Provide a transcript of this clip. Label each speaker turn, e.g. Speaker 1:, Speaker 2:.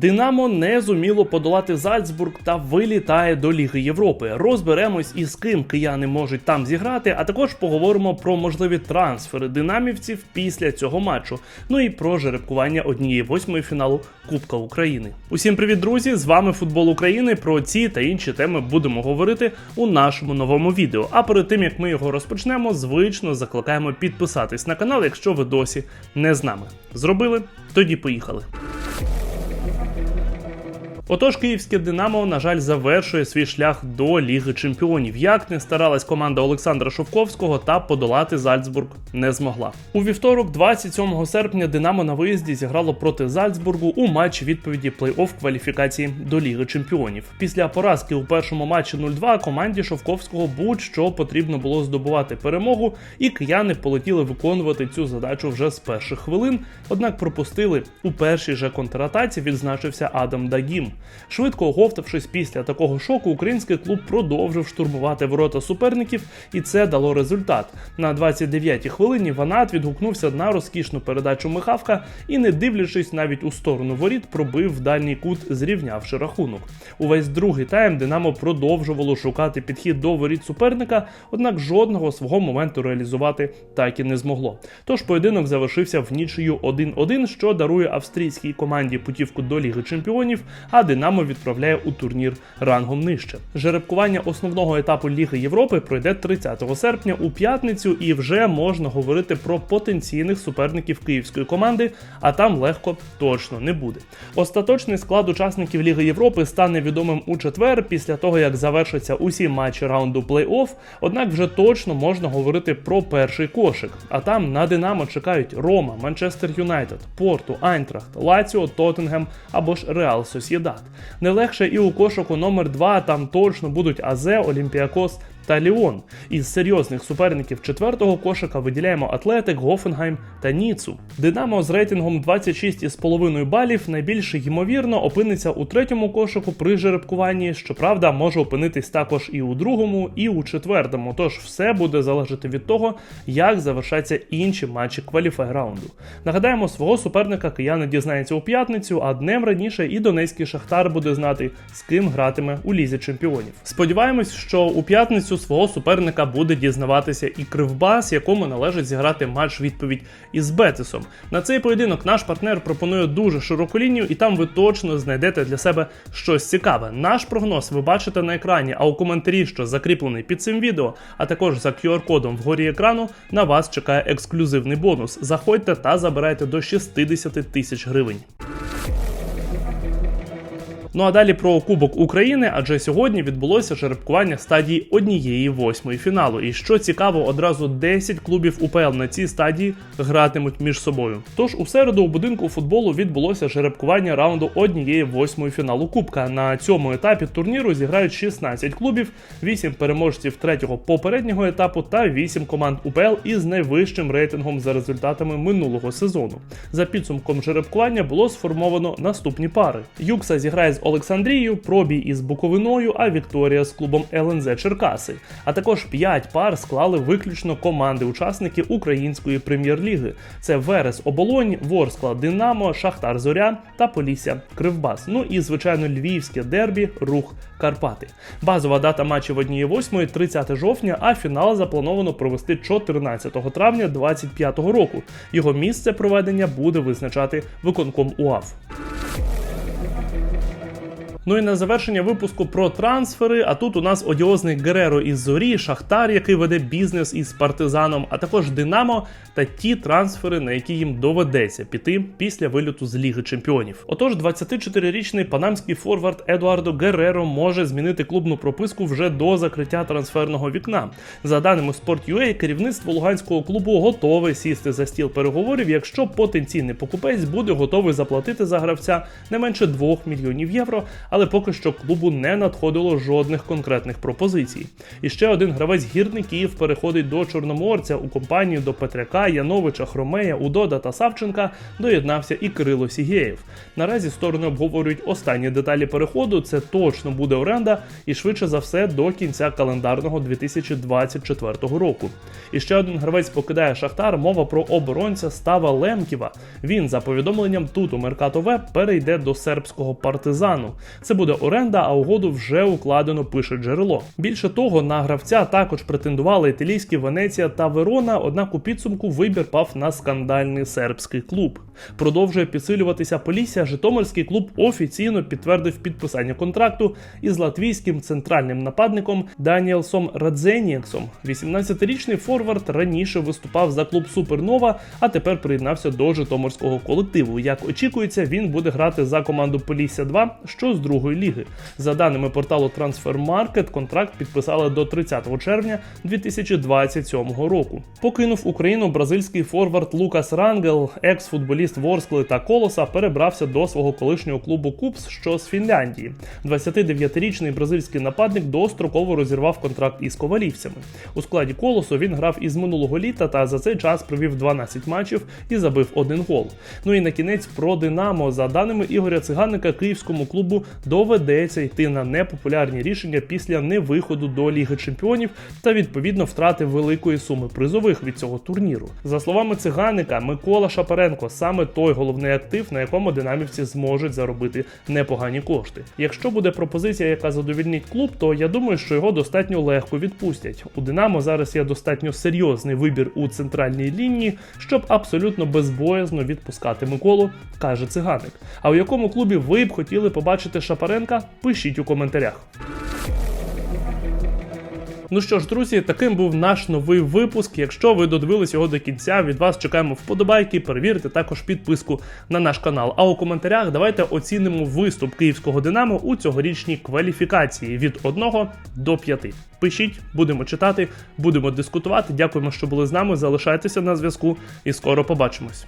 Speaker 1: Динамо не зуміло подолати Зальцбург та вилітає до Ліги Європи. Розберемось із ким кияни можуть там зіграти, а також поговоримо про можливі трансфери динамівців після цього матчу. Ну і про жеребкування однієї восьмої фіналу Кубка України. Усім привіт, друзі! З вами Футбол України. Про ці та інші теми будемо говорити у нашому новому відео. А перед тим як ми його розпочнемо, звично закликаємо підписатись на канал, якщо ви досі не з нами. Зробили? Тоді поїхали. Отож, київське Динамо, на жаль, завершує свій шлях до Ліги Чемпіонів. Як не старалась команда Олександра Шовковського, та подолати Зальцбург не змогла. У вівторок, 27 серпня, Динамо на виїзді зіграло проти Зальцбургу у матчі відповіді плей-офф кваліфікації до Ліги Чемпіонів. Після поразки у першому матчі 0-2 команді Шовковського будь-що потрібно було здобувати перемогу, і кияни полетіли виконувати цю задачу вже з перших хвилин. Однак пропустили у першій же контратаці. Відзначився Адам Дагім. Швидко оговтавшись після такого шоку, український клуб продовжив штурмувати ворота суперників, і це дало результат. На 29-й хвилині Ванат відгукнувся на розкішну передачу Михавка і, не дивлячись навіть у сторону воріт, пробив в дальній кут, зрівнявши рахунок. Увесь другий тайм Динамо продовжувало шукати підхід до воріт суперника, однак жодного свого моменту реалізувати так і не змогло. Тож поєдинок завершився в нічию 1-1, що дарує австрійській команді путівку до Ліги Чемпіонів. А Динамо відправляє у турнір рангом нижче. Жеребкування основного етапу Ліги Європи пройде 30 серпня у п'ятницю, і вже можна говорити про потенційних суперників київської команди, а там легко точно не буде. Остаточний склад учасників Ліги Європи стане відомим у четвер, після того як завершаться усі матчі раунду плей-офф. Однак вже точно можна говорити про перший кошик. А там на Динамо чекають Рома, Манчестер Юнайтед, Порту, Айнтрахт, Лаціо, Тоттенгем або ж Реал Сосєдад. Не легше і у кошику номер 2 там точно будуть Азе, Олімпіакос та Ліон. Із серйозних суперників четвертого кошика виділяємо Атлетик, Гофенгайм та Ніцу. Динамо з рейтингом 26,5 балів найбільш ймовірно опиниться у третьому кошику при жеребкуванні. Щоправда, може опинитись також і у другому, і у четвертому. Тож все буде залежати від того, як завершаться інші матчі кваліфай раунду. Нагадаємо, свого суперника кияни дізнається у п'ятницю, а днем раніше і донецький шахтар буде знати, з ким гратиме у лізі чемпіонів. Сподіваємось, що у п'ятницю свого суперника буде дізнаватися і Кривбас, якому належить зіграти матч відповідь із Бетисом. На цей поєдинок наш партнер пропонує дуже широку лінію, і там ви точно знайдете для себе щось цікаве. Наш прогноз ви бачите на екрані, а у коментарі, що закріплений під цим відео, а також за QR-кодом вгорі екрану, на вас чекає ексклюзивний бонус. Заходьте та забирайте до 60 тисяч гривень. Ну а далі про Кубок України, адже сьогодні відбулося жеребкування стадії однієї восьмої фіналу. І що цікаво, одразу 10 клубів УПЛ на цій стадії гратимуть між собою. Тож у середу у будинку футболу відбулося жеребкування раунду однієї восьмої фіналу Кубка. На цьому етапі турніру зіграють 16 клубів, 8 переможців третього попереднього етапу та 8 команд УПЛ із найвищим рейтингом за результатами минулого сезону. За підсумком жеребкування було сформовано наступні пари. Юкса зіграє з Олександрією, Пробій із Буковиною, а Вікторія з клубом ЛНЗ Черкаси. А також 5 пар склали виключно команди-учасники Української прем'єр-ліги. Це Верес Оболонь, Ворскла Динамо, Шахтар Зоря та Полісся Кривбас. Ну і звичайно львівське дербі, рух Карпати. Базова дата матчів однієї восьмої 30 жовтня, а фінал заплановано провести 14 травня 2025 року. Його місце проведення буде визначати виконком УАФ. Ну і на завершення випуску про трансфери. А тут у нас одіозний Гереро із Зорі, Шахтар, який веде бізнес із партизаном, а також Динамо та ті трансфери, на які їм доведеться піти після вильоту з Ліги Чемпіонів. Отож, 24-річний панамський форвард Едуардо Гереро може змінити клубну прописку вже до закриття трансферного вікна. За даними Sport.ua, керівництво луганського клубу готове сісти за стіл переговорів, якщо потенційний покупець буде готовий заплатити за гравця не менше 2 мільйонів євро. Але поки що клубу не надходило жодних конкретних пропозицій. І ще один гравець гірників переходить до Чорноморця у компанію до Петряка, Яновича, Хромея, Удода та Савченка доєднався і Кирило Сігєєв. Наразі сторони обговорюють останні деталі переходу. Це точно буде оренда і швидше за все до кінця календарного 2024 року. І ще один гравець покидає Шахтар. Мова про оборонця Става Лемківа. Він за повідомленням тут у Меркато Веб перейде до сербського партизану. Це буде оренда, а угоду вже укладено, пише джерело. Більше того, на гравця також претендували італійські Венеція та Верона. Однак у підсумку вибір пав на скандальний сербський клуб. Продовжує підсилюватися Полісся. Житомирський клуб офіційно підтвердив підписання контракту із латвійським центральним нападником Даніелсом Радзеніексом. 18-річний форвард раніше виступав за клуб Супернова, а тепер приєднався до житомирського колективу. Як очікується, він буде грати за команду Полісся 2, що з другої ліги. За даними порталу Transfermarkt, контракт підписали до 30 червня 2027 року. Покинув Україну бразильський форвард Лукас Рангел, екс-футболіст Ворскли та Колоса, перебрався до свого колишнього клубу Купс, що з Фінляндії. 29-річний бразильський нападник достроково розірвав контракт із ковалівцями. У складі колосу він грав із минулого літа та за цей час провів 12 матчів і забив один гол. Ну і на кінець про Динамо. За даними Ігоря Циганика, київському клубу доведеться йти на непопулярні рішення після невиходу до Ліги Чемпіонів та відповідно втрати великої суми призових від цього турніру. За словами циганика, Микола Шапаренко саме той головний актив, на якому динамівці зможуть заробити непогані кошти. Якщо буде пропозиція, яка задовільнить клуб, то я думаю, що його достатньо легко відпустять. У Динамо зараз є достатньо серйозний вибір у центральній лінії, щоб абсолютно безбоязно відпускати Миколу, каже циганик. А у якому клубі ви б хотіли побачити Шапаренка? Пишіть у коментарях. Ну що ж, друзі, таким був наш новий випуск. Якщо ви додивились його до кінця, від вас чекаємо вподобайки, перевірте також підписку на наш канал. А у коментарях давайте оцінимо виступ київського Динамо у цьогорічній кваліфікації від 1 до 5. Пишіть, будемо читати, будемо дискутувати. Дякуємо, що були з нами. Залишайтеся на зв'язку і скоро побачимось.